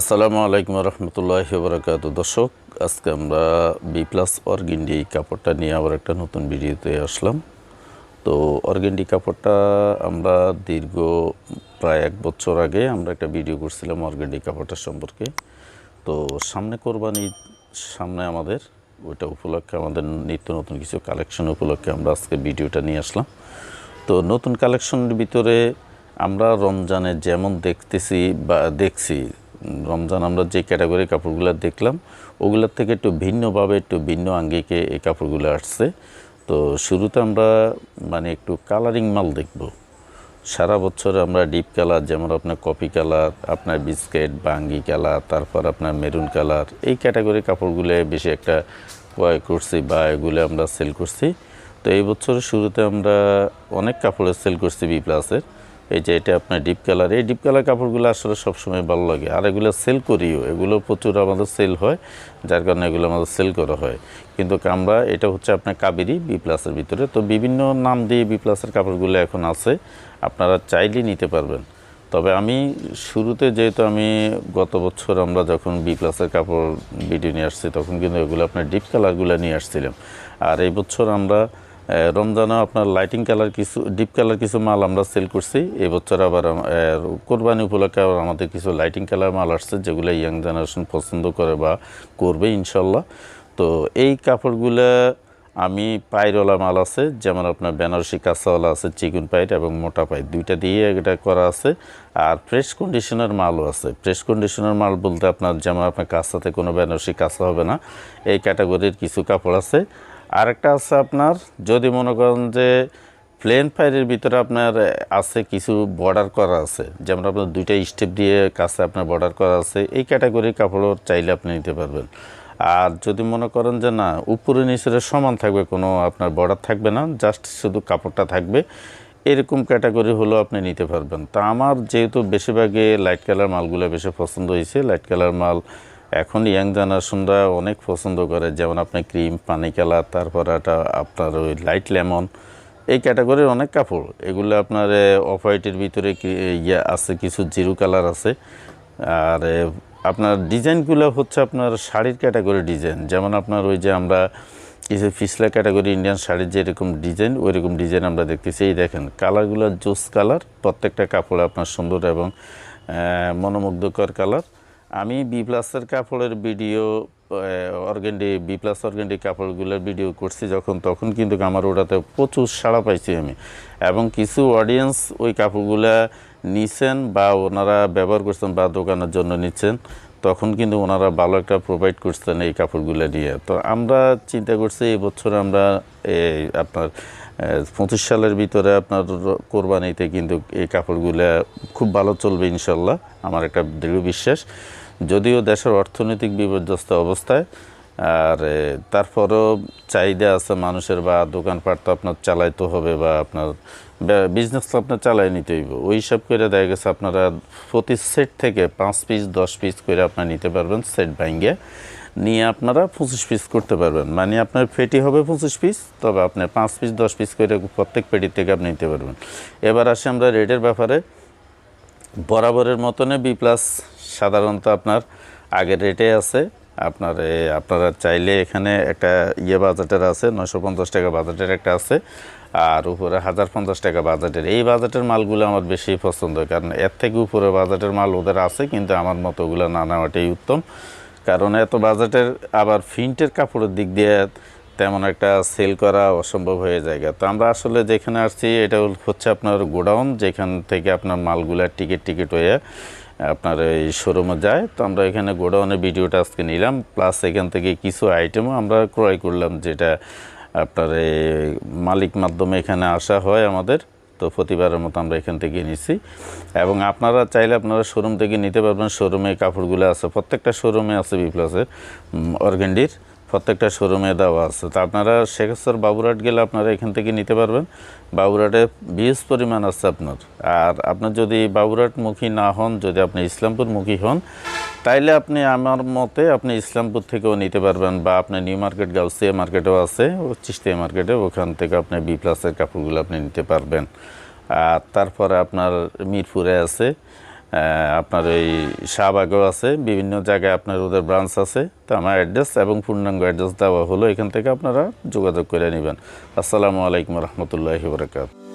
আসসালামু আলাইকুম রহমতুল্লাহ বরকাত দর্শক, আজকে আমরা বি প্লাস অর্গেন্ডি কাপড়টা নিয়ে আবার একটা নতুন ভিডিওতে আসলাম। তো অর্গেন্ডি কাপড়টা আমরা দীর্ঘ প্রায় এক বছর আগে আমরা একটা ভিডিও করছিলাম অর্গেন্ডি কাপড়টা সম্পর্কে। তো সামনে কোরবানি সামনে আমাদের, ওইটা উপলক্ষে আমাদের নিত্য নতুন কিছু কালেকশন উপলক্ষে আমরা আজকে ভিডিওটা নিয়ে আসলাম। তো নতুন কালেকশনের ভিতরে আমরা রমজানে যেমন দেখতেছি বা দেখছি রমজান আমরা যে ক্যাটাগরি কাপড়গুলো দেখলাম, ওগুলোর থেকে একটু ভিন্নভাবে, একটু ভিন্ন আঙ্গিকে এই কাপড়গুলো আসছে। তো শুরুতে আমরা মানে একটু কালারিং মাল দেখব। সারা বছর আমরা ডিপ কালার যেমন আপনার কপি কালার আপনার বিস্কেট বাঙ্গি কালার তারপর আপনার মেরুন কালার এই ক্যাটাগরি কাপড়গুলো বেশি একটা ক্রয় করছি বা এগুলো আমরা সেল করছি। তো এই বছরের শুরুতে আমরা অনেক কাপড়ের সেল করছি বি প্লাসের এই যে এটা আপনার ডিপ কালার এই ডিপ কালার কাপড়গুলো আসলে সবসময় ভালো লাগে। আর এগুলো সেল করিও। এগুলো প্রচুর আমাদের সেল হয়, যার কারণে এগুলো আমাদের সেল করা হয়। কিন্তু আমরা এটা হচ্ছে আপনার কাবেরি বি প্লাসের ভিতরে। তো বিভিন্ন নাম দিয়ে বি প্লাসের কাপড়গুলো এখন আছে। আপনারা চাইলেই নিতে পারবেন। তবে আমি শুরুতে যেহেতু আমি গত বছর আমরা যখন বি প্লাসের কাপড় ভিডিও নিয়ে আসছি, তখন কিন্তু এগুলো আপনার ডিপ কালারগুলো নিয়ে আসছিলাম। আর এই বছর আমরা আহ, রমজানেও আপনার লাইটিং কালার কিছু ডিপ কালার কিছু মাল আমরা সেল করছি। এবছর আবার কোরবানি উপলক্ষে আবার আমাদের কিছু লাইটিং কালার মাল আসছে যেগুলো ইয়াং জেনারেশন পছন্দ করে বা করবে ইনশাল্লাহ। তো এই কাপড়গুলো আমি পায়েরওয়ালা মাল আছে যেমন আপনার বেনারসি কাঁচাওয়ালা আছে চিকুন পাইট এবং মোটা পাইট। দুইটা দিয়ে এটা করা আছে। আর ফ্রেশ কন্ডিশনের মালও আছে। ফ্রেশ কন্ডিশনের মাল বলতে আপনার যেমন আপনার কাঁচাতে কোনো বেনারসি কাঁচা হবে না। এই ক্যাটাগরির কিছু কাপড় আছে। আরেকটা আছে আপনার, যদি মনে করেন যে প্লেন ফায়ারের ভিতরে আপনার আছে কিছু বর্ডার করা আছে, যেমন আপনার দুইটা স্টেপ দিয়ে কাছে আপনার বর্ডার করা আছে, এই ক্যাটাগরির কাপড়ও চাইলে আপনি নিতে পারবেন। আর যদি মনে করেন যে না, উপরে নিচের সমান থাকবে, কোনো আপনার বর্ডার থাকবে না জাস্ট শুধু কাপড়টা থাকবে, এরকম ক্যাটাগরি হলো আপনি নিতে পারবেন। তা আমার যেহেতু বেশিরভাগে লাইট কালার মালগুলো বেশি পছন্দ হয়েছে লাইট কালার মাল এখন ইয়াং জেনারেশনরা অনেক পছন্দ করে, যেমন আপনার ক্রিম, পানি কালার তারপর একটা আপনার ওই লাইট লেমন এই ক্যাটাগরির অনেক কাপড়। এগুলো আপনার অফ হোয়াইটের ভিতরে ইয়ে আছে, কিছু জিরো কালার আছে। আর আপনার ডিজাইনগুলো হচ্ছে আপনার শাড়ির ক্যাটাগরি ডিজাইন যেমন আপনার ওই যে আমরা কিছু ফিসলা ক্যাটাগরি ইন্ডিয়ান শাড়ির যেরকম ডিজাইন ওই রকম ডিজাইন আমরা দেখতেছি। এই দেখেন কালারগুলো জোস কালার প্রত্যেকটা কাপড় আপনার সুন্দর এবং মনোমুগ্ধকর কালার আমি বি প্লাসের কাপড়ের video organdie B plus organdie কাপড়গুলোর video করছি যখন, তখন কিন্তু আমার ওটাতে প্রচুর সাড়া পাইছি আমি। এবং কিছু অডিয়েন্স ওই কাপড়গুলা নিছেন বা ওনারা ব্যবহার করছেন বা দোকানের জন্য নিচ্ছেন, তখন কিন্তু ওনারা ভালো একটা প্রোভাইড করছেন এই কাপড়গুলো নিয়ে। তো আমরা চিন্তা করছি এই বছর আমরা এই আপনার পঁচিশ সালের ভিতরে আপনার কোরবানিতে কিন্তু এই কাপড়গুলো খুব ভালো চলবে ইনশাল্লাহ, আমার একটা দৃঢ় বিশ্বাস। যদিও দেশের অর্থনৈতিক বিপর্যস্ত অবস্থায়, আর তারপরও চাহিদা আছে মানুষের বা দোকানপাট তো আপনার চালাইতে হবে বা আপনার বিজনেস তো আপনার চালাই নিতে হইব। ওই হিসাব করে দেখা গেছে আপনারা প্রতি সেট থেকে পাঁচ পিস দশ পিস করে আপনার নিতে পারবেন সেট ভাঙ্গে। নিয়ে আপনারা পঁচিশ পিস করতে পারবেন। মানে আপনার পেটি হবে পঁচিশ পিস তবে আপনি পাঁচ পিস দশ পিস করে প্রত্যেক পেটি থেকে আপনি নিতে পারবেন। এবার আসি আমরা রেটের ব্যাপারে। বরাবরের মতনে বি প্লাস সাধারণত আপনার আগের রেটে আছে। আপনার আপনারা চাইলে এখানে একটা ইয়ে বাজেটের আছে নশো পঞ্চাশ টাকা বাজেটের একটা আছে, আর উপরে হাজার পঞ্চাশ টাকা বাজেটের। এই বাজেটের মালগুলো আমার বেশি পছন্দ, কারণ এর থেকে উপরে বাজেটের মাল ওদের আছে, কিন্তু আমার মতো ওগুলো না নেওয়াটাই উত্তম। কারণ এত বাজেটের আবার ফিন্টের কাপড়ের দিক দিয়ে তেমন একটা সেল করা অসম্ভব হয়ে যায় তো আমরা আসলে যেখানে আসছি, এটা হচ্ছে আপনার গোডাউন, যেখান থেকে আপনার মালগুলা টিকিট টিকিট হয়ে আপনার এই শোরুমে যায়। তো আমরা এখানে গোডাউনের ভিডিওটা আজকে নিলাম, প্লাস এখান থেকে কিছু আইটেমও আমরা ক্রয় করলাম, যেটা আপনার মালিক মাধ্যমে এখানে আসা হয় আমাদের। তো প্রতিবারের মতো আমরা এখান থেকে নিছি এবং আপনারা চাইলে আপনারা শোরুম থেকে নিতে পারবেন। শোরুমে কাপড়গুলো আছে, প্রত্যেকটা শোরুমে আছে বিপ্লাসের অর্গেন্ডির। প্রত্যেকটা শোরুমে দেওয়া আছে। তো আপনারা শেখেশ্বর বাবুরহাট গেলে আপনারা এখান থেকে নিতে পারবেন। বাবুরহাটে বিশ পরিমাণ আছে আপনার। আর আপনার যদি বাবুরহাট মুখী না হন, যদি আপনি ইসলামপুর মুখী হন, তাইলে আপনি আমার মতে আপনি ইসলামপুর থেকেও নিতে পারবেন বা আপনি নিউ মার্কেট, গাউসিয়া মার্কেটেও আছে, ও চিস্তিয়া মার্কেটে ওখান থেকে আপনি বি প্লাসের কাপড়গুলো আপনি নিতে পারবেন। আর তারপরে আপনার মিরপুরে আছে আপনার এই শাহবাগও আছে, বিভিন্ন জায়গায় আপনার ওদের ব্রাঞ্চ আছে। তো আমার অ্যাড্রেস এবং পূর্ণাঙ্গ অ্যাড্রেস দেওয়া হলো, এখান থেকে আপনারা যোগাযোগ করে নেবেন। আসসালামু আলাইকুম রহমতুল্লাহি বরকাত